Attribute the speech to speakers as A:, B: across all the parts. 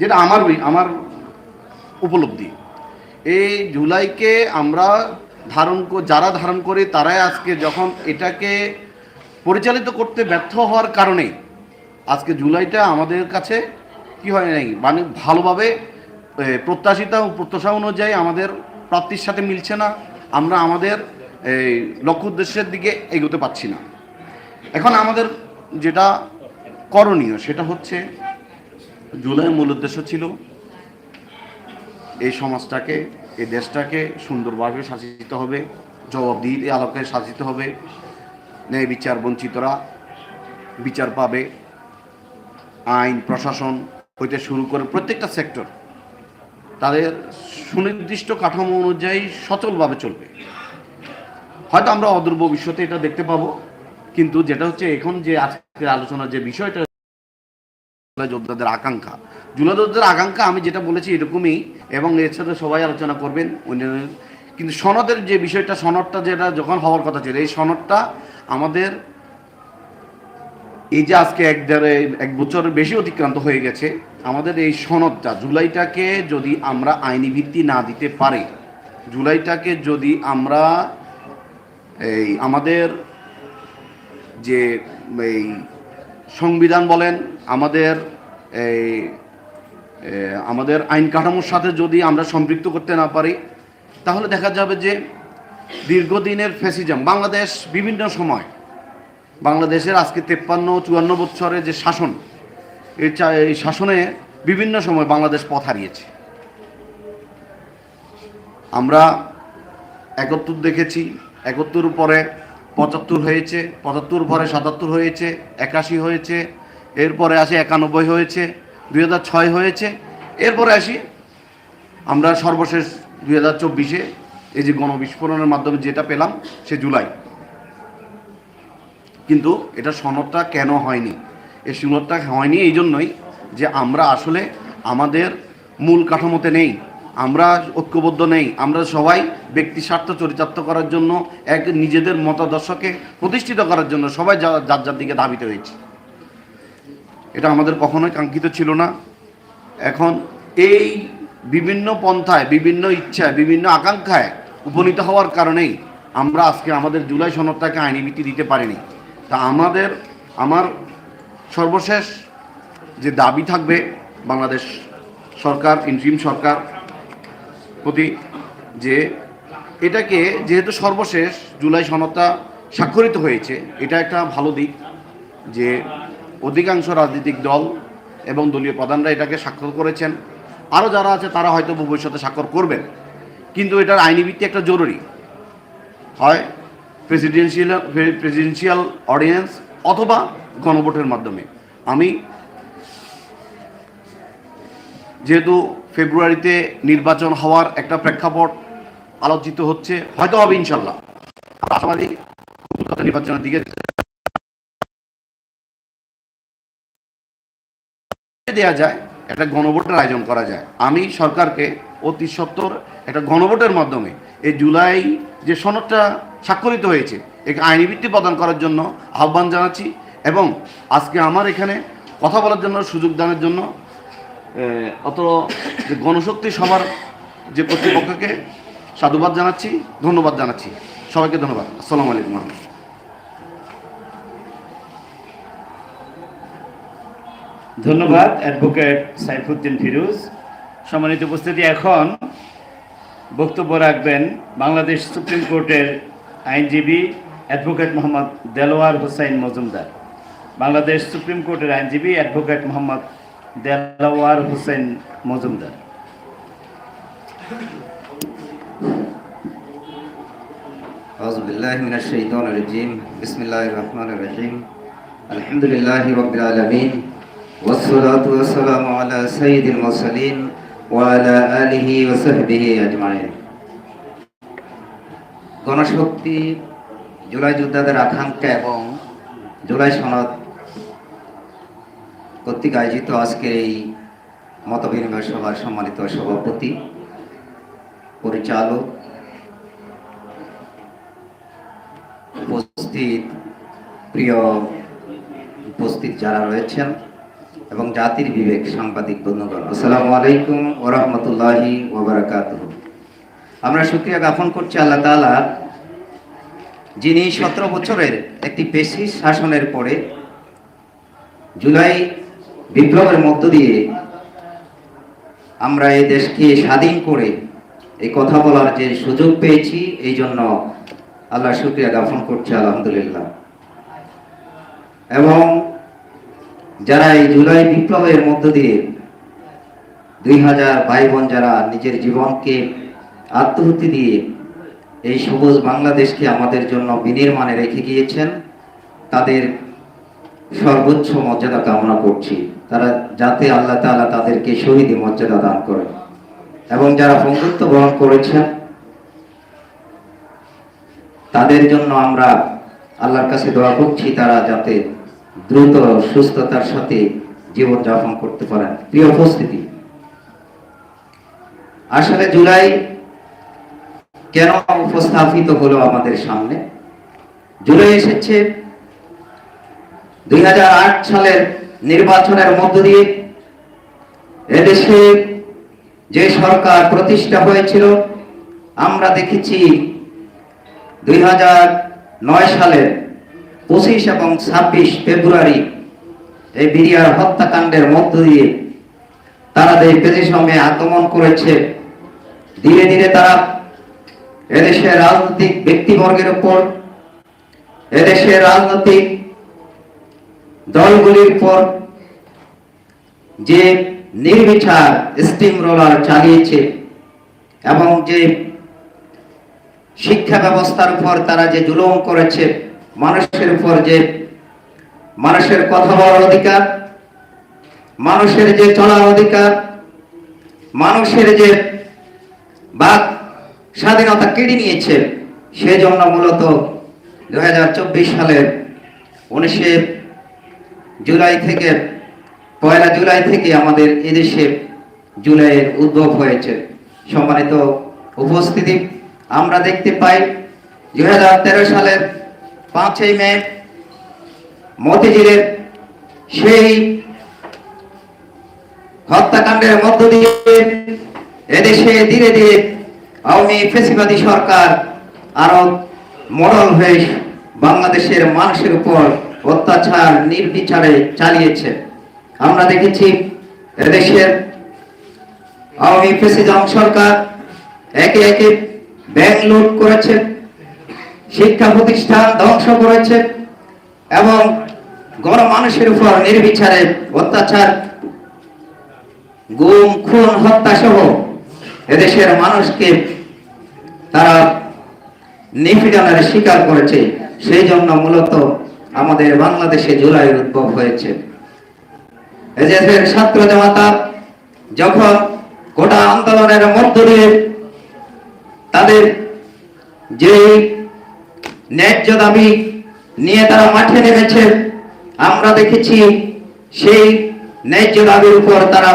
A: যেটা আমার আমার উপলব্ধি। এই জুলাইকে আমরা ধারণ যারা ধারণ করি তারাই আজকে যখন এটাকে পরিচালিত করতে ব্যর্থ হওয়ার কারণেই আজকে জুলাইটা আমাদের কাছে কি হয় নাই মানে ভালোভাবে প্রত্যাশিত প্রত্যাশা অনুযায়ী আমাদের প্রাপ্তির সাথে মিলছে না, আমরা আমাদের এই লক্ষ্য উদ্দেশ্যের দিকে এগোতে পারছি না। এখন আমাদের যেটা করণীয় সেটা হচ্ছে জুলাই মূল উদ্দেশ্য ছিল এই সমাজটাকে, এই দেশটাকে সুন্দরভাবে সাজিতে হবে জবাবদিহির আলোকে সাজিতে হবে, ন্যায় বিচার বঞ্চিতরা বিচার পাবে, আইন, প্রশাসন হইতে শুরু করে প্রত্যেকটা সেক্টর তাদের সুনির্দিষ্ট কাঠামো অনুযায়ী সচলভাবে চলবে। হয়তো আমরা অদূর ভবিষ্যতে এটা দেখতে পাবো, কিন্তু যেটা হচ্ছে এখন যে আজকের আলোচনার যে বিষয়টা যোদ্ধাদের আকাঙ্ক্ষা। যোদ্ধাদের আকাঙ্ক্ষা, আমি যেটা বলেছি এরকমই, এবং এর সাথে সবাই আলোচনা করবেন কিন্তু সনদের যে বিষয়টা, সনদটা যেটা যখন হওয়ার কথা ছিল, এই সনদটা আমাদের এই যে আজকে এক দেড় এক বছরের বেশি অতিক্রান্ত হয়ে গেছে, আমাদের এই সনদটা, জুলাইটাকে যদি আমরা আইনি ভিত্তি না দিতে পারি, জুলাইটাকে যদি আমরা এই আমাদের যে এই সংবিধান বলেন, আমাদের এই আমাদের আইন কাঠামোর সাথে যদি আমরা সম্পৃক্ত করতে না পারি, তাহলে দেখা যাবে যে দীর্ঘদিনের ফ্যাসিজম, বাংলাদেশ বিভিন্ন সময়, বাংলাদেশের আজকে তেপ্পান্ন, চুয়ান্ন বছরের যে শাসন এই শাসনে বিভিন্ন সময় বাংলাদেশ পথ হারিয়েছে। আমরা একাত্তর দেখেছি, একাত্তর পরে পঁচাত্তর হয়েছে, পঁচাত্তর পরে সাতাত্তর হয়েছে, একাশি হয়েছে এরপরে আসি একানব্বই হয়েছে, দুই ছয় হয়েছে। এরপরে আসি আমরা সর্বশেষ দুই হাজার চব্বিশে এই যে গণবিস্ফোরণের মাধ্যমে যেটা পেলাম, সে জুলাই। কিন্তু এটা সনদটা কেন হয়নি? এই সনদটা হয়নি এই জন্যই যে আমরা আসলে আমাদের মূল কাঠামোতে নেই, আমরা ঐক্যবদ্ধ নেই, আমরা সবাই ব্যক্তি স্বার্থ চরিতার্থ করার জন্য, এক নিজেদের মতাদর্শকে প্রতিষ্ঠিত করার জন্য সবাই যার যার দিকে ধাবিত হয়েছে। এটা আমাদের কখনোই কাঙ্ক্ষিত ছিল না। এখন এই বিভিন্ন পন্থায়, বিভিন্ন ইচ্ছায়, বিভিন্ন আকাঙ্ক্ষায় উপনীত হওয়ার কারণেই আমরা আজকে আমাদের জুলাই সনদটাকে আইনি ভিত্তি দিতে পারিনি। তা আমাদের, আমার সর্বশেষ যে দাবি থাকবে বাংলাদেশ সরকার ইন্ট্রিম সরকার প্রতি, যে এটাকে যেহেতু সর্বশেষ জুলাই সনদটা স্বাক্ষরিত হয়েছে, এটা একটা ভালো দিক যে অধিকাংশ রাজনৈতিক দল এবং দলীয় প্রধানরা এটাকে স্বাক্ষর করেছেন। আরও যারা আছে তারা হয়তো ভবিষ্যতে স্বাক্ষর করবেন। কিন্তু এটার আইনি ভিত্তি একটা জরুরি। হয় প্রেসিডেন্সিয়াল প্রেসিডেন্সিয়াল অডিয়েন্স অথবা গণভোটের মাধ্যমে। আমি যেহেতু ফেব্রুয়ারিতে নির্বাচন হওয়ার একটা প্রেক্ষাপট আলোচিত হচ্ছে, হয়তো হবে ইনশাল্লাহ। নির্বাচনের দিকে দেওয়া যায়, একটা গণভোটের আয়োজন করা যায়। আমি সরকারকে অতি সত্তর একটা গণভোটের মাধ্যমে এই জুলাই যে সনদটা স্বাক্ষরিত হয়েছে, একে আইনি ভিত্তি প্রদান করার জন্য আহ্বান জানাচ্ছি এবং আজকে আমার এখানে কথা বলার জন্য, সুযোগ দানের জন্য অত যে গণশক্তি সবার যে কর্তৃপক্ষকে সাধুবাদ জানাচ্ছি, ধন্যবাদ জানাচ্ছি। সবাইকে ধন্যবাদ। আসসালামু আলাইকুম। রহমতুল্লাহ।
B: ধন্যবাদ অ্যাডভোকেট সাইফুদ্দিন ফিরোজ সম্মানিত উপস্থিতি এখন বক্তব্য রাখবেন বাংলাদেশ সুপ্রিম কোর্টের আইনজীবী অ্যাডভোকেট মোহাম্মদ দেলোয়ার হোসাইন মজুমদার বাংলাদেশ সুপ্রিম কোর্টের আইনজীবী অ্যাডভোকেট মোহাম্মদ দেলোয়ার হোসেন মজুমদার
C: أعوذ بالله من الشيطان الرجيم بسم الله الرحمن الرحيم الحمد لله رب العالمين والصلاة والسلام على سيد المرسلين وعلى آله وصحبه أجمعين গণশক্তি জুলাই যোদ্ধাদের আকাঙ্ক্ষা এবং জুলাই সনদ কর্তৃক আয়োজিত আজকের এই মতবিনিময় সভার সম্মানিত সভাপতি পরিচালক উপস্থিত প্রিয় উপস্থিত যারা রয়েছেন এবং জাতির বিবেক সাংবাদিক বন্ধুগণ। আসসালামু আলাইকুম ওরহমতুল্লাহি ওবরাকাত আমরা শুক্রিয়া জ্ঞাপন করছি আল্লাহ তাআলা, যিনি সতেরো বছরের একটি পেশি শাসনের পরে জুলাই বিপ্লবের মধ্য দিয়ে আমরা এই দেশকে স্বাধীন করে এই কথা বলার যে সুযোগ পেয়েছি, এই জন্য আল্লাহ শুক্রিয়া জ্ঞাপন করছি আলহামদুলিল্লাহ। এবং যারা এই জুলাই বিপ্লবের মধ্য দিয়ে দুই হাজার ভাই বোন যারা নিজের জীবনকে আত্মহত্যা দিয়ে এই সবুজ বাংলাদেশকে আমাদের জন্য বিনির্মাণে রেখে গিয়েছেন, তাদের সর্বোচ্চ মর্যাদা কামনা করছি। তারা যাতে আল্লাহ তাআলা তাদেরকে শহীদ মর্যাদা দান করেন। এবং যারা বন্ধুত্ব বরণ করেছেন, তাদের জন্য আমরা আল্লাহর কাছে দোয়া করছি, তারা যাতে দ্রুত সুস্থতার সাথে জীবন যাপন করতে পারেন। প্রিয় উপস্থিতি আসলে জুলাই কেন উপস্থাপিত হলো আমাদের সামনে? জুলাই এসেছে দুই হাজার আট সালের নির্বাচনের মধ্য দিয়ে এদেশে যে সরকার প্রতিষ্ঠা হয়েছিল, আমরা দেখেছি দুই সালের পঁচিশ এবং ছাব্বিশ ফেব্রুয়ারি এই বিরিয়ার হত্যাকাণ্ডের মধ্য দিয়ে তারা এই পেজিসমে আক্রমণ করেছে, ধীরে ধীরে তারা এদেশের রাজনৈতিক ব্যক্তিবর্গের উপর, এদেশের রাজনৈতিক দলগুলির উপর যে নির্বিচার স্টিম রোলার চালিয়েছে এবং যে শিক্ষা ব্যবস্থার উপর তারা যে জুলুম করেছে মানুষের উপর যে মানুষের কথা বলার অধিকার, মানুষের যে চলার অধিকার, মানুষের যে বাক স্বাধীনতা কেড়ে নিয়েছে, সেজন্য মূলত দু হাজার চব্বিশ সালের উনিশে জুলাই থেকে, পয়লা জুলাই থেকে আমাদের এদেশে জুলাইয়ের উদ্ভব হয়েছে। সম্মানিত উপস্থিতি, আমরা দেখতে পাই দুই সালের পাঁচই মে মতিঝিলের সেই হত্যাকাণ্ডের মধ্য দিয়ে এদেশে ধীরে ধীরে আওয়ামী ফেসিবাদী সরকার আরও মডল হয়ে বাংলাদেশের মানুষের উপর অত্যাচার, নির্বিচারে চালিয়েছে। আমরা দেখেছি এদেশের আওয়ামী ফেসিজম সরকার একে একে ব্যাংক লুট করেছে। শিক্ষা প্রতিষ্ঠান ধ্বংস করেছে এবং গণমানুষের উপর নির্বিচারে অত্যাচার, গুম, খুন, হত্যা সহ এদেশের মানুষকে তারা নিপীড়নের শিকার করেছে। সেই জন্য মূলত আমাদের বাংলাদেশে জুলাইয়ের উদ্ভব হয়েছে। এদেশের ছাত্র জনতা যখন গোটা আন্দোলনের মধ্য দিয়ে তাদের যে ন্যায্য দাবি নিয়ে তারা মাঠে নেমেছে। আমরা দেখেছি সেই ন্যায্য দাবির উপর তারা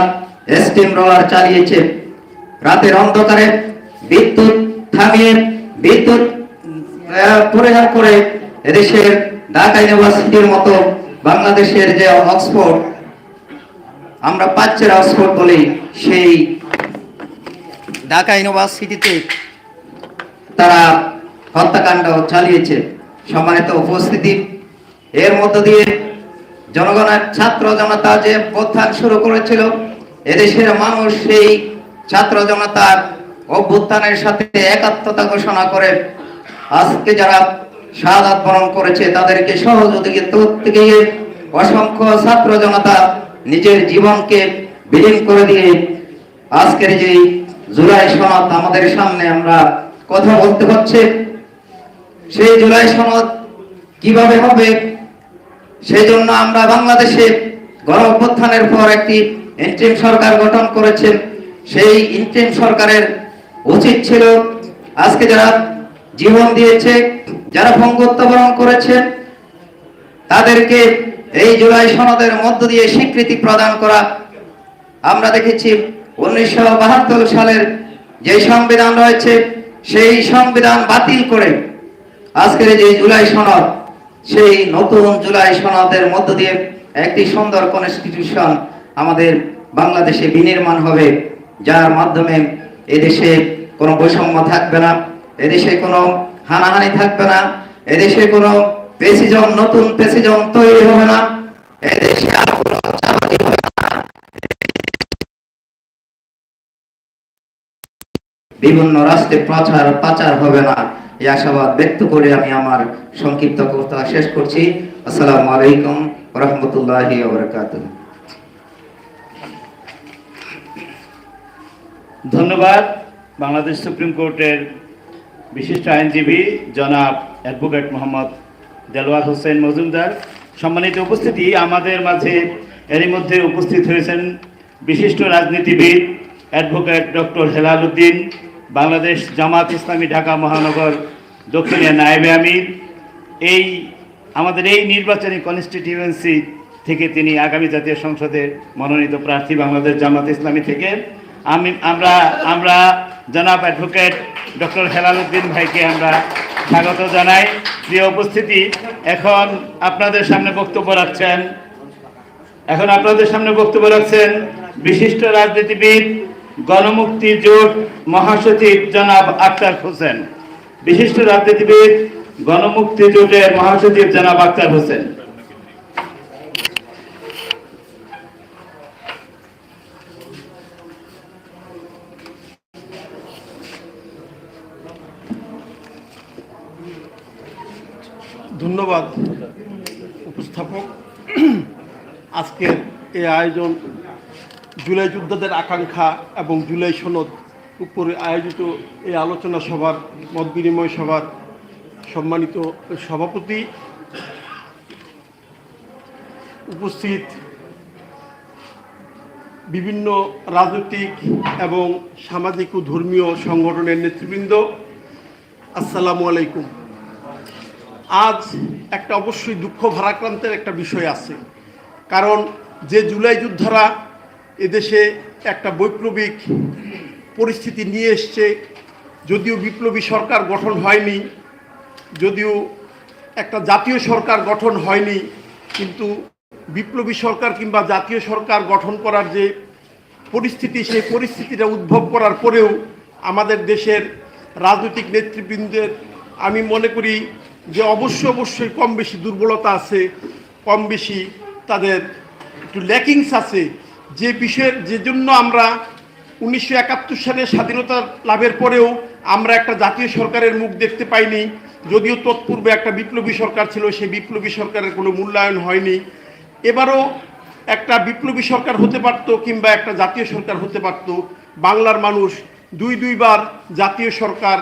C: স্টিম রোলার চালিয়েছে। রাতের অন্ধকারে বিদ্যুৎ থামিয়ে বিদ্যুৎ পরিহার করে এদেশের ঢাকা ইউনিভার্সিটির মতো বাংলাদেশের যে অক্সফোর্ড, আমরা পাচ্ছের অক্সফোর্ড বলি, সেই ঢাকা ইউনিভার্সিটিতে তারা হত্যাকাণ্ড চালিয়েছে। সম্মানিত উপস্থিতি, এর মধ্য দিয়ে জনগণের ছাত্র জনতা যে প্রত্যান শুরু করেছিল, এদেশের মানুষ সেই ছাত্র জনতার অভ্যুত্থানের সাথে একাত্মতা ঘোষণা করে আজকে যারা শাহাদাত বরণ করেছে, তাদেরকে সহযোগিতা করতে গিয়ে অসংখ্য ছাত্র জনতা নিজের জীবনকে বিলীন করে দিয়ে আজকের যে জুলাই সনদ আমাদের সামনে আমরা কথা বলতে হচ্ছে। সেই জুলাই সনদ কীভাবে হবে? সেই জন্য আমরা বাংলাদেশে গণ অভ্যুত্থানের পর একটি ইন্টিম সরকার গঠন করেছেন সেই ইন্টিম সরকারের উচিত ছিল আজকে যারা জীবন দিয়েছে, যারা ভঙ্গত্ব বরণ করেছে, তাদেরকে এই জুলাই সনদের মধ্য দিয়ে স্বীকৃতি প্রদান করা। আমরা দেখেছি উনিশশো বাহাত্তর সালের যে সংবিধান রয়েছে, সেই সংবিধান বাতিল করে আজকের যে জুলাই সনদ, সেই নতুন জুলাই সনদের মধ্য দিয়ে একটি সুন্দর কনস্টিটিউশন আমাদের বাংলাদেশে বিনির্মাণ হবে, যার মাধ্যমে এদেশে কোনো বৈষম্য থাকবে না, এদেশে কোনো হানাহানি থাকবে না, এদেশে কোনো পেসিজম নতুন পেসিজম তৈরি হবে না, এদেশে। বিভিন্ন রাষ্ট্রে প্রচার পাচার হবে না এই আশাবাদ ব্যক্ত করে আমি আমার সংক্ষিপ্ত কথা শেষ করছি। আসসালামু আলাইকুম রহমতুল্লাহি
B: ধন্যবাদ বাংলাদেশ সুপ্রিম কোর্টের বিশিষ্ট আইনজীবী জনাব অ্যাডভোকেট মোহাম্মদ দেলোয়ার হোসেন মজুমদার। সম্মানিত উপস্থিতি, আমাদের মাঝে এরই মধ্যে উপস্থিত হয়েছেন বিশিষ্ট রাজনীতিবিদ অ্যাডভোকেট ডক্টর হেলাল উদ্দিন। বাংলাদেশ জামাত ইসলামী ঢাকা মহানগর দক্ষিণের নায়েবে আমির। এই, আমাদের এই নির্বাচনী কনস্টিটিউয়েন্সি থেকে তিনি আগামী জাতীয় সংসদের মনোনীত প্রার্থী বাংলাদেশ জামাত ইসলামী থেকে। আমি, আমরা আমরা জনাব অ্যাডভোকেট ডক্টর হেলাল উদ্দিন ভাইকে আমরা স্বাগত জানাই। প্রিয় উপস্থিতি, এখন আপনাদের সামনে বক্তব্য রাখছেন। এখন আপনাদের সামনে বক্তব্য রাখছেন বিশিষ্ট রাজনীতিবিদ গণমুক্তি জোট মহাসচিব জনাব আক্তার হোসেন। বিশিষ্ট রাজনীতিবিদ গণমুক্তি জোটের মহাসচিব জনাব আক্তার হোসেন।
D: ধন্যবাদ, উপস্থাপক। আজকের এই আয়োজন জুলাই যোদ্ধাদের আকাঙ্ক্ষা এবং জুলাই সনদ উপরে আয়োজিত এই আলোচনা সভার, মত বিনিময় সভার সম্মানিত সভাপতি উপস্থিত বিভিন্ন রাজনৈতিক এবং সামাজিক ও ধর্মীয় সংগঠনের নেতৃবৃন্দ, আসসালামু আলাইকুম। আজ একটা অবশ্যই দুঃখ ভারাক্রান্তের একটা বিষয় আছে। কারণ যে জুলাই যোদ্ধারা এদেশে একটা বৈপ্লবিক পরিস্থিতি নিয়ে এসছে। যদিও বিপ্লবী সরকার গঠন হয়নি, যদিও একটা জাতীয় সরকার গঠন হয়নি, কিন্তু বিপ্লবী সরকার কিংবা জাতীয় সরকার গঠন করার যে পরিস্থিতি, সেই পরিস্থিতিটা উদ্ভব করার পরেও আমাদের দেশের রাজনৈতিক নেতৃবৃন্দের আমি মনে করি যে অবশ্যই অবশ্যই কম বেশি দুর্বলতা আছে, কম বেশি তাদের একটু ল্যাকিংস আছে। যে বিষয়ের যে জন্য আমরা উনিশশো একাত্তর সালে স্বাধীনতা লাভের পরেও আমরা একটা জাতীয় সরকারের মুখ দেখতে পাইনি, যদিও তৎপূর্বে একটা বিপ্লবী সরকার ছিল, সেই বিপ্লবী সরকারের কোনো মূল্যায়ন হয়নি। এবারও একটা বিপ্লবী সরকার হতে পারত কিংবা একটা জাতীয় সরকার হতে পারত, বাংলার মানুষ দুই দুইবার জাতীয় সরকার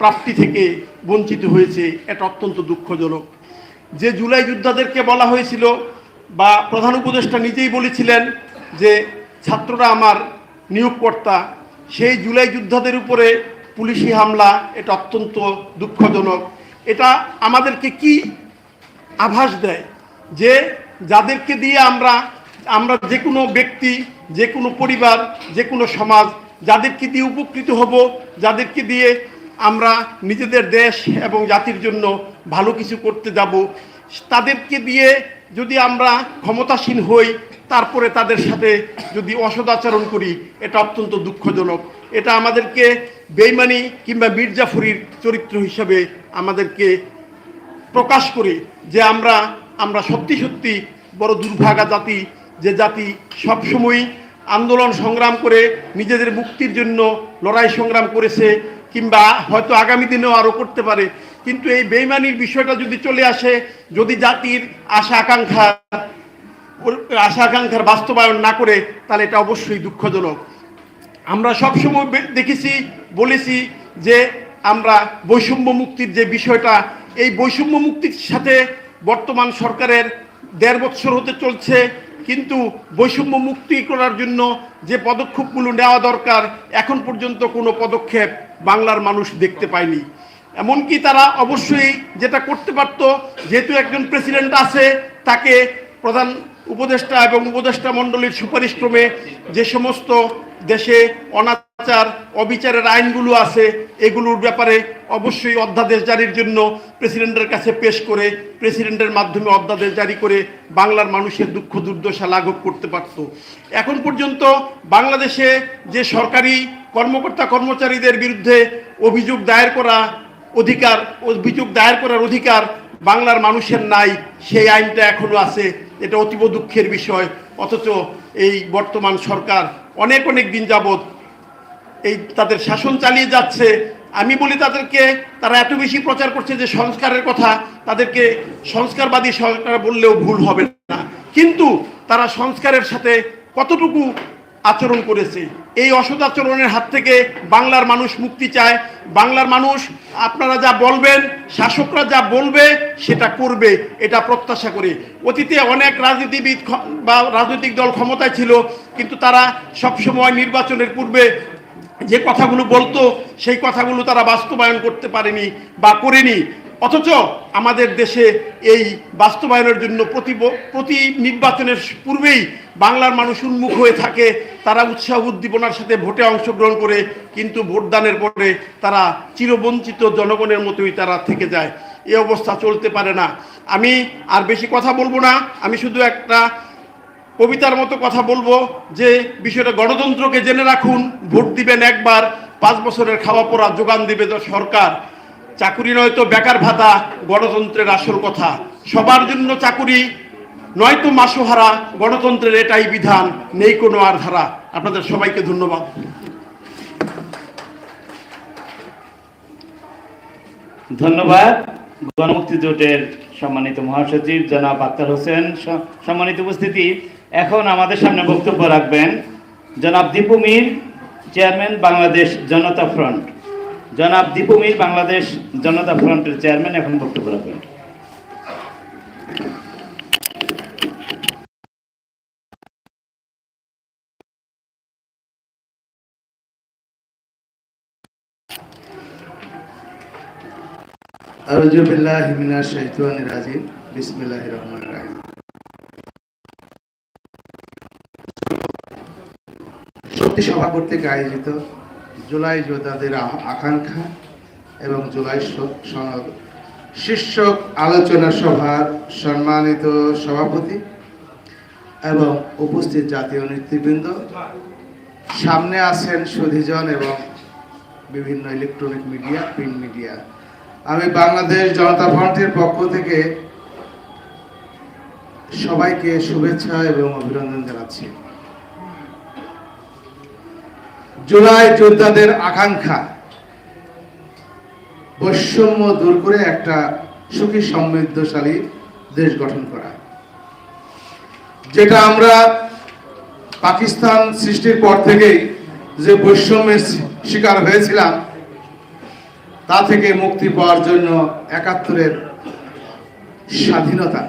D: প্রাপ্তি থেকে বঞ্চিত হয়েছে, এটা অত্যন্ত দুঃখজনক। যে জুলাই যোদ্ধাদেরকে বলা হয়েছিল বা প্রধান উপদেষ্টা নিজেই বলেছিলেন যে ছাত্ররা আমার নিয়োগকর্তা, সেই জুলাই যোদ্ধাদের উপরে পুলিশি হামলা, এটা অত্যন্ত দুঃখজনক। এটা আমাদেরকে কি আভাস দেয়? যে যাদেরকে দিয়ে আমরা আমরা যে কোনো ব্যক্তি, যে কোনো পরিবার, যে কোনো সমাজ, যাদেরকে দিয়ে উপকৃত হব, যাদেরকে দিয়ে আমরা নিজেদের দেশ এবং জাতির জন্য ভালো কিছু করতে যাব, তাদেরকে দিয়ে যদি আমরা ক্ষমতাসীন হই, তারপরে তাদের সাথে যদি অসদাচরণ করি, এটা অত্যন্ত দুঃখজনক। এটা আমাদেরকে বেইমানি কিংবা মির্জাফরির চরিত্র হিসাবে আমাদেরকে প্রকাশ করে যে আমরা আমরা সত্যি সত্যি বড় দুর্ভাগা জাতি, যে জাতি সবসময়ই আন্দোলন সংগ্রাম করে নিজেদের মুক্তির জন্য লড়াই সংগ্রাম করেছে কিংবা হয়তো আগামী দিনেও আরও করতে পারে। কিন্তু এই বেইমানির বিষয়টা যদি চলে আসে, যদি জাতির আশা আকাঙ্ক্ষা, আশা আকাঙ্ক্ষার বাস্তবায়ন না করে, তাহলে এটা অবশ্যই দুঃখজনক। আমরা সবসময় দেখেছি, বলেছি যে আমরা বৈষম্য মুক্তির যে বিষয়টা, এই বৈষম্য মুক্তির সাথে বর্তমান সরকারের দেড় বছর হতে চলছে, কিন্তু বৈষম্য মুক্তি করার জন্য যে পদক্ষেপগুলো নেওয়া দরকার, এখন পর্যন্ত কোনো পদক্ষেপ বাংলার মানুষ দেখতে পায়নি। এমনকি তারা অবশ্যই যেটা করতে পারত, যেহেতু একজন প্রেসিডেন্ট আছে, তাকে প্রধান উপদেষ্টা এবং উপদেষ্টা মণ্ডলীর সুপারিশক্রমে যে সমস্ত দেশে অনাচার, অবিচারের আইনগুলো আছে, এগুলোর ব্যাপারে অবশ্যই অধ্যাদেশ জারির জন্য প্রেসিডেন্টের কাছে পেশ করে প্রেসিডেন্টের মাধ্যমে অধ্যাদেশ জারি করে বাংলার মানুষের দুঃখ দুর্দশা লাঘব করতে পারত। এখন পর্যন্ত বাংলাদেশে যে সরকারি কর্মকর্তা কর্মচারীদের বিরুদ্ধে অভিযোগ দায়ের করা অধিকার, অভিযোগ দায়ের করার অধিকার বাংলার মানুষের নাই, সেই আইনটা এখনও আছে, এটা অতীব দুঃখের বিষয়। অথচ এই বর্তমান সরকার অনেক অনেক দিন যাবৎ এই তাদের শাসন চালিয়ে যাচ্ছে। আমি বলি তাদেরকে, তারা এত বেশি প্রচার করছে যে সংস্কারের কথা, তাদেরকে সংস্কারবাদী সরকার বললেও ভুল হবে না। কিন্তু তারা সংস্কারের সাথে কতটুকু আচরণ করেছে। এই অসৎ আচরণের হাত থেকে বাংলার মানুষ মুক্তি চায়। বাংলার মানুষ, আপনারা যা বলবেন, শাসকরা যা বলবে, সেটা করবে, এটা প্রত্যাশা করে। অতীতে অনেক রাজনীতিবিদ বা রাজনৈতিক দল ক্ষমতায় ছিল, কিন্তু তারা সবসময় নির্বাচনের পূর্বে যে কথাগুলো বলতো, সেই কথাগুলো তারা বাস্তবায়ন করতে পারেনি বা করেনি। অথচ আমাদের দেশে এই বাস্তবায়নের জন্য প্রতি প্রতি নির্বাচনের পূর্বেই বাংলার মানুষ উন্মুখ হয়ে থাকে, তারা উৎসাহ উদ্দীপনার সাথে ভোটে অংশগ্রহণ করে, কিন্তু ভোটদানের পরে তারা চিরবঞ্চিত জনগণের মতোই তারা থেকে যায়। এ অবস্থা চলতে পারে না। আমি আর বেশি কথা বলব না। আমি শুধু একটা কবিতার মতো কথা বলব যে বিষয়টা গণতন্ত্রকে জেনে রাখুন। ভোট দিবেন একবার, পাঁচ বছরের খাওয়া পড়া যোগান দিবে সরকার। চাকুরি নয়তো বেকার ভাতা গণতন্ত্রের আসল কথা। সবার জন্য চাকুরি নয়তো মাসোহারা, গণতন্ত্রের এটাই বিধান, নেই কোনো আর ধারা। আপনাদের সবাইকে ধন্যবাদ।
B: ধন্যবাদ। গণমুক্তি জোটের সম্মানিত মহাসচিব জনাব আক্তার হোসেন সম্মানিত উপস্থিতি। এখন আমাদের সামনে বক্তব্য রাখবেন জনাব দীপু মীর, চেয়ারম্যান বাংলাদেশ জনতা ফ্রন্ট। জনাব দীপু মীর, বাংলাদেশ জনতা ফ্রন্টের চেয়ারম্যান, এখন বক্তব্য রাখবেন।
E: আরজু বিল্লাহি মিনাশ শাইতানির রাজিম। বিসমিল্লাহির রহমানির রহিম। শক্তি সভা আয়োজিত জুলাই যোদ্ধাদের আকাঙ্ক্ষা এবং জুলাই স- স- শীর্ষক আলোচনা সভার সম্মানিত সভাপতি এবং উপস্থিত জাতীয় নেতৃবৃন্দ। সামনে আছেন সুধীজন এবং বিভিন্ন ইলেকট্রনিক মিডিয়া, প্রিন্ট মিডিয়া। আমি বাংলাদেশ জনতা ফ্রন্টের পক্ষ থেকে সবাইকে শুভেচ্ছা এবং অভিনন্দন জানাচ্ছি। জুলাই যোদ্ধাদের আকাঙ্ক্ষা। বৈষম্য দূর করে একটা সুখী, সমৃদ্ধশালী দেশ গঠন করা। যেটা আমরা পাকিস্তান সৃষ্টির পর থেকেই যে বৈষম্যের শিকার হয়েছিলাম, তা থেকে মুক্তি পাওয়ার জন্য একাত্তরের স্বাধীনতা।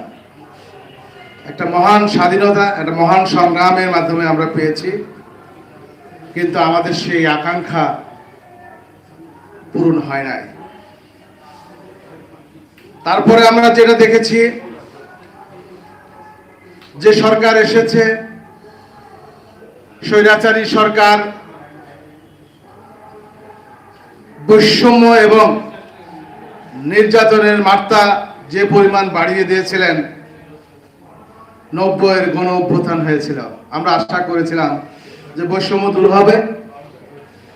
E: একটা মহান স্বাধীনতা, একটা মহান সংগ্রামের মাধ্যমে আমরা পেয়েছি। কিন্তু আমাদের সেই আকাঙ্ক্ষা পূরণ হয় নাই। তারপরে আমরা যেটা দেখেছি, যে সরকার এসেছে, স্বৈরাচারী সরকার, বৈষম্য এবং নির্যাতনের মাত্রা যে পরিমাণ বাড়িয়ে দিয়েছিলেন, নব্বইয়ের গণ অভ্যুত্থান হয়েছিল। আমরা আশা করেছিলাম যে বৈষম্য দূর হবে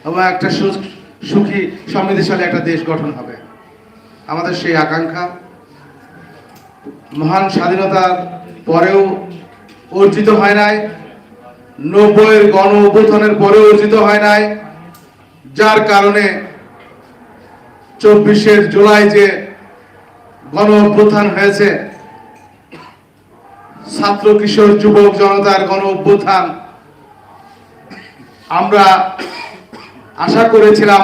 E: এবং একটা সুখী সমৃদ্ধিশালী একটা দেশ গঠন হবে। আমাদের সেই আকাঙ্ক্ষা। মহান স্বাধীনতার পরেও অর্জিত হয় নাই। নব্বইয়ের গণ অভ্যুত্থানের পরেও অর্জিত হয় নাই। যার কারণে চব্বিশের জুলাই যে গণ অভ্যুত্থান হয়েছে, ছাত্র, কিশোর, যুবক, জনতার গণ অভ্যুত্থান আমরা আশা করেছিলাম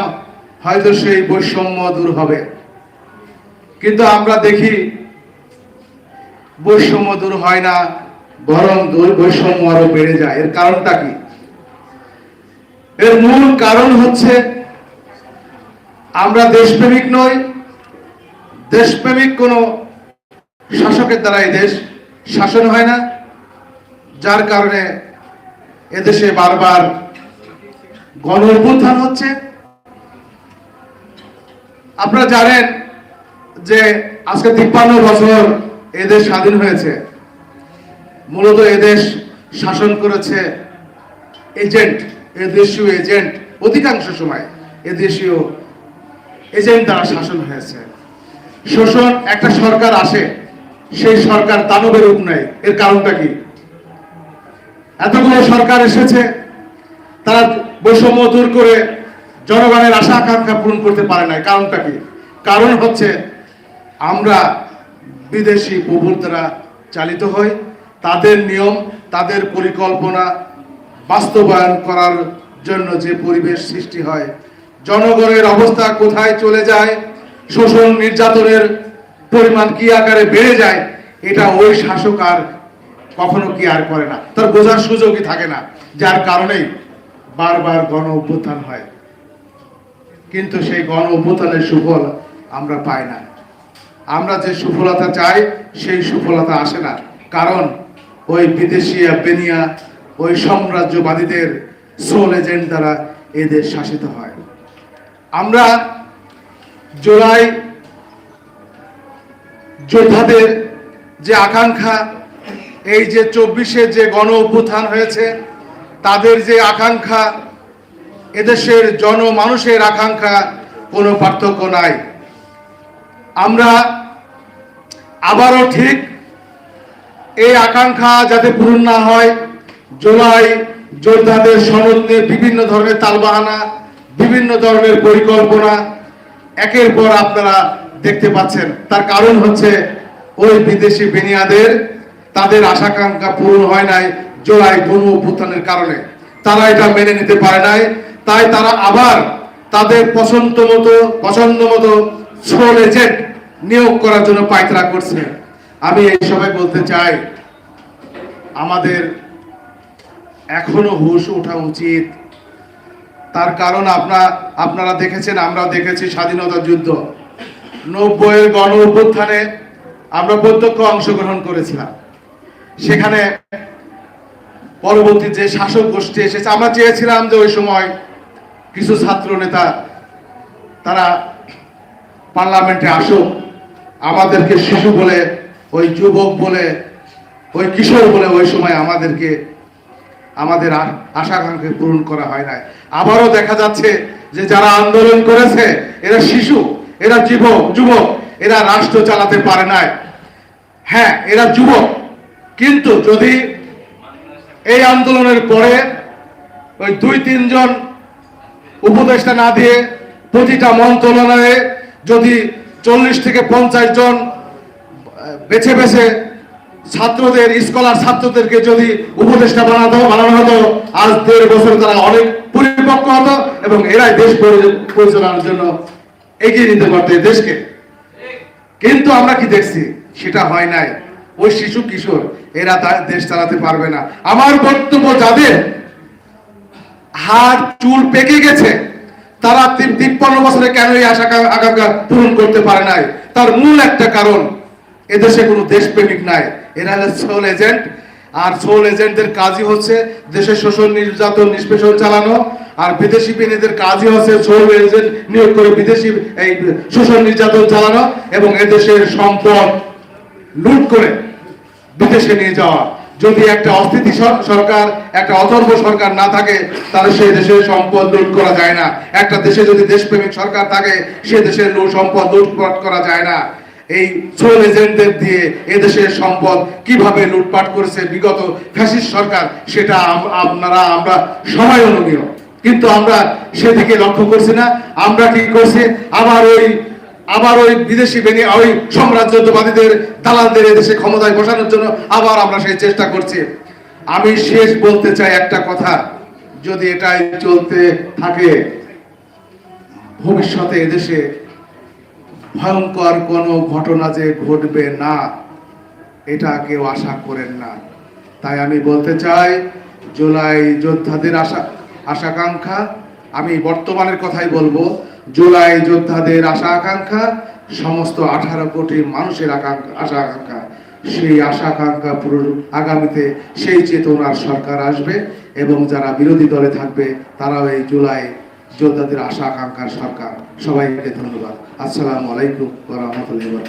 E: হয়তো সেই বৈষম্য দূর হবে। কিন্তু আমরা দেখি বৈষম্য দূর হয় না, বরং বৈষম্য আরও বেড়ে যায়। এর কারণটা কি? এর মূল কারণ হচ্ছে আমরা দেশপ্রেমিক নই। দেশপ্রেমিক কোন শাসকের দ্বারা দেশ শাসন হয় না, যার কারণে এদেশে বারবার গণ অভ্যুত্থান হচ্ছে। আপনারা জানেন যে আজকে তিপ্পান্ন বছর এদেশ স্বাধীন হয়েছে। মূলত এদেশ শাসন করেছে এজেন্ট এদেশীয় এজেন্ট অধিকাংশ সময় এদেশীয় এজেন্ট দ্বারা শাসন হয়েছে। শোষণ একটা সরকার আসে, সেই সরকার দানবের রূপ নেয়। এর কারণটা কি? এতগুলো সরকার এসেছে তারা বৈষম্য দূর করে জনগণের আশা আকাঙ্ক্ষা পূরণ করতে পারে না কারণটা কি? কারণ হচ্ছে আমরা বিদেশি প্রভুর দ্বারা চালিত হই। তাদের নিয়ম, তাদের পরিকল্পনা বাস্তবায়ন করার জন্য যে পরিবেশ সৃষ্টি হয়, জনগণের অবস্থা কোথায় চলে যায়, শোষণ নির্যাতনের পরিমাণ কি আকারে বেড়ে যায়, এটা ওই শাসক আর কখনো কি আর করে না। তার বোঝার সুযোগই থাকে না, যার কারণেই বারবার গণ অভ্যুত্থান হয়। কিন্তু সেই গণ অভ্যুত্থানের সুফল আমরা পাই না। আমরা যে সুফলতা চাই, সেই সুফলতা আসে না। কারণ ওই বিদেশি বেনিয়া ওই সাম্রাজ্যবাদীদের সোল এজেন্ট দ্বারা এদের শাসিত হয়। আমরা জুলাই যোদ্ধাদের যে আকাঙ্ক্ষা, এই যে চব্বিশে যে গণ অভ্যুত্থান হয়েছে তাদের যে আকাঙ্ক্ষা, এদেশের জনমানুষের আকাঙ্ক্ষা, কোনো পার্থক্য নাই। আমরা আবারও ঠিক এই আকাঙ্ক্ষা যাতে পূরণ না হয়, জুলাই যোদ্ধাদের সনদ বিভিন্ন ধরনের তালবাহানা, বিভিন্ন ধরনের পরিকল্পনা, একের পর আপনারা দেখতে পাচ্ছেন। তার কারণ হচ্ছে ওই বিদেশি বেনিয়াদের তাদের আশাকাঙ্ক্ষা পূরণ হয় নাই জুলাই গণ অভ্যুত্থানের কারণে। তারা এটা মেনে নিতে পারে নাই। তাই তারা আবার তাদের পছন্দ মতো পছন্দ মতো সোল এজেন্ট নিয়োগ করার জন্য পায়তারা করছে। আমি এই সময় বলতে চাই, আমাদের এখনও হুশ ওঠা উচিত। তার কারণ আপনার আপনারা দেখেছেন আমরা দেখেছি স্বাধীনতা যুদ্ধ। নব্বইয়ের গণ অভ্যুত্থানে আমরা প্রত্যক্ষ অংশগ্রহণ করেছিলাম। সেখানে পরবর্তী যে শাসক গোষ্ঠী এসেছে, আমরা চেয়েছিলাম যে ওই সময় কিছু ছাত্র নেতা, তারা পার্লামেন্টে আসুক, আমাদেরকে শিশু বলে, ওই যুবক বলে, ওই কিশোর বলে ওই সময় আমাদেরকে, আমাদের আশাকাঙ্ক্ষা পূরণ করা হয় নাই। আবারও দেখা যাচ্ছে যে যারা আন্দোলন করেছে, এরা শিশু, এরা যুবক যুবক, এরা রাষ্ট্র চালাতে পারে নাই। হ্যাঁ এরা যুবক। কিন্তু যদি এই আন্দোলনের পরে ওই দুই, তিনজন উপদেষ্টা না দিয়ে প্রতিটা মন্ত্রণালয়ে যদি চল্লিশ থেকে পঞ্চাশ জন বেছে বেছে ছাত্রদের, স্কলার ছাত্রদেরকে যদি উপদেষ্টা বানাতো, বানানো হতো, আজ দেড় বছর তারা অনেক পরিপক্ক হতো এবং এরাই দেশ পরিচালনার জন্য এগিয়ে নিতে পারতো দেশকে। কিন্তু আমরা কি দেখছি? সেটা হয় নাই। ওই শিশু কিশোর, এরা তার দেশ চালাতে পারবে না। আমার বক্তব্য যাদের হাত চুল পেকে গেছে, তারা তিপ্পান্ন বছরে কেন এই আশা আকাঙ্ক্ষা পূরণ করতে পারে নাই? তার মূল একটা কারণ, এদেশে কোনো দেশপ্রেমিক নাই। এরা হলো সোল এজেন্ট, আর সোল এজেন্টদের কাজই হচ্ছে দেশের শোষণ, নির্যাতন, নিষ্পেষণ চালানো, আর বিদেশি বিনিয়োগের কাজই হচ্ছে সোল এজেন্ট নিয়োগ করে বিদেশি এই শোষণ, নির্যাতন চালানো এবং এদেশের সম্পদ লুট করে। বিদেশে নিয়ে যাওয়া। যদি একটা অস্থিতি সরকার, একটা অথর্ব সরকার না থাকে, তাহলে সেই দেশের সম্পদ লুট করা যায় না। একটা দেশে যদি দেশপ্রেমিক সরকার থাকে, সে দেশের সম্পদ লুটপাট করা যায় না। এই সোল এজেন্টদের দিয়ে এদেশের সম্পদ কীভাবে লুটপাট করেছে বিগত ফ্যাসিস্ট সরকার, সেটা আপনারা, আমরা সবাই অনুমীয় কিন্তু আমরা সেদিকে লক্ষ্য করছি না। আমরা কি করছি? আবার ওই আবার ওই বিদেশি বেনি ওই সাম্রাজ্যবাদীদের দালালদের এদেশে ক্ষমতায় বসানোর জন্য আবার আমরা সেই চেষ্টা করছি। আমি শেষ বলতে চাই একটা কথা। যদি এটাই চলতে থাকে, ভবিষ্যতে এদেশে ভয়ঙ্কর কোনো ঘটনা যে ঘটবে না, এটা কেউ আশা করেন না। তাই আমি বলতে চাই, জুলাই যোদ্ধাদের আশা আশাকাঙ্ক্ষা, আমি বর্তমানের কথাই বলব জুলাই যোদ্ধাদের আশা আকাঙ্ক্ষা, সমস্ত আঠারো কোটি মানুষের আশা আকাঙ্ক্ষা। সেই আশা আকাঙ্ক্ষা পূরণ আগামীতে সেই চেতনার সরকার আসবে এবং যারা বিরোধী দলে থাকবে, তারাও এই জুলাই যোদ্ধাদের আশা আকাঙ্ক্ষার সরকার। সবাইকে ধন্যবাদ। আসসালামু আলাইকুম রহমতুল্লাহ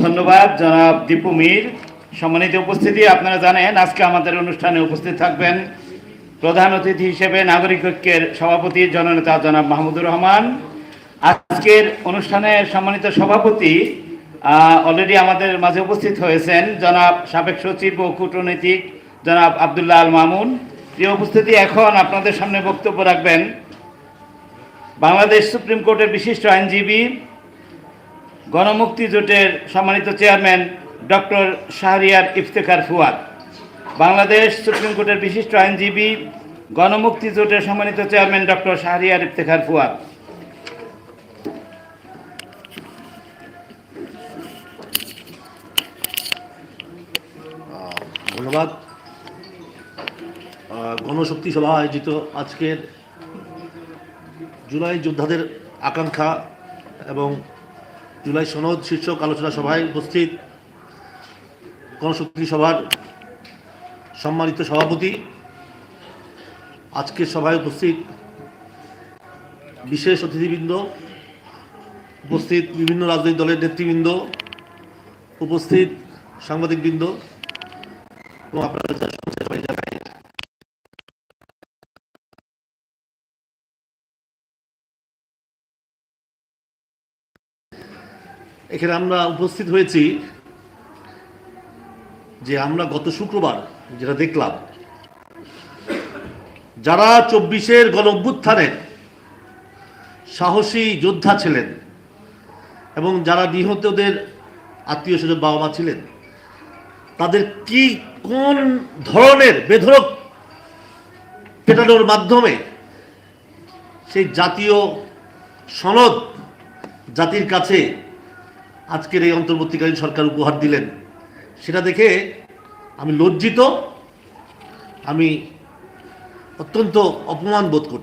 B: ধন্যবাদ, জনাব দীপু মীর। সম্মানিত উপস্থিতি, আপনারা জানেন আজকে আমাদের অনুষ্ঠানে উপস্থিত থাকবেন প্রধান অতিথি হিসেবে নাগরিক ঐক্যের সভাপতি জননেতা জনাব মাহমুদুর রহমান। আজকের অনুষ্ঠানে সম্মানিত সভাপতি অলরেডি আমাদের মাঝে উপস্থিত হয়েছেন জনাব সাবেক সচিব ও কূটনৈতিক জনাব আবদুল্লাহ আল মামুন। প্রিয় উপস্থিতি, এখন আপনাদের সামনে বক্তব্য রাখবেন বাংলাদেশ সুপ্রিম কোর্টের বিশিষ্ট আইনজীবী, গণমুক্তি জোটের সম্মানিত chairman doctor Shahriar Iftekhar Fuad. Bangladesh supreme কোর্টের বিশিষ্ট আইনজীবী, গণমুক্তি জোটের সম্মানিত চেয়ারম্যান ডক্টর শাহরিয়ার ইফতেখার ফুয়াদ।
F: ধন্যবাদ। গণশক্তি সভা আয়োজিত আজকের জুলাই যোদ্ধাদের আকাঙ্ক্ষা এবং জুলাই সনদ শীর্ষক আলোচনা সভায় উপস্থিত গণশক্তি সভার সম্মানিত সভাপতি, আজকের সভায় উপস্থিত বিশেষ অতিথিবৃন্দ, উপস্থিত বিভিন্ন রাজনৈতিক দলের নেতৃবৃন্দ, উপস্থিত সাংবাদিকবৃন্দ এবং আপনারা এখানে আমরা উপস্থিত হয়েছি যে আমরা গত শুক্রবার যেটা দেখলাম। যারা চব্বিশের গণ অভ্যুত্থানের সাহসী যোদ্ধা ছিলেন এবং যারা নিহতদের আত্মীয় স্বজন বাবা মা ছিলেন, তাদের কি কোন ধরনের বেধরক পেটানোর মাধ্যমে সেই জাতীয় সনদ জাতির কাছে আজকের এই অন্তর্বর্তীকালীন সরকার উপহার দিলেন, সেটা দেখে আমি লজ্জিত আমি অত্যন্ত অপমান বোধ করছি।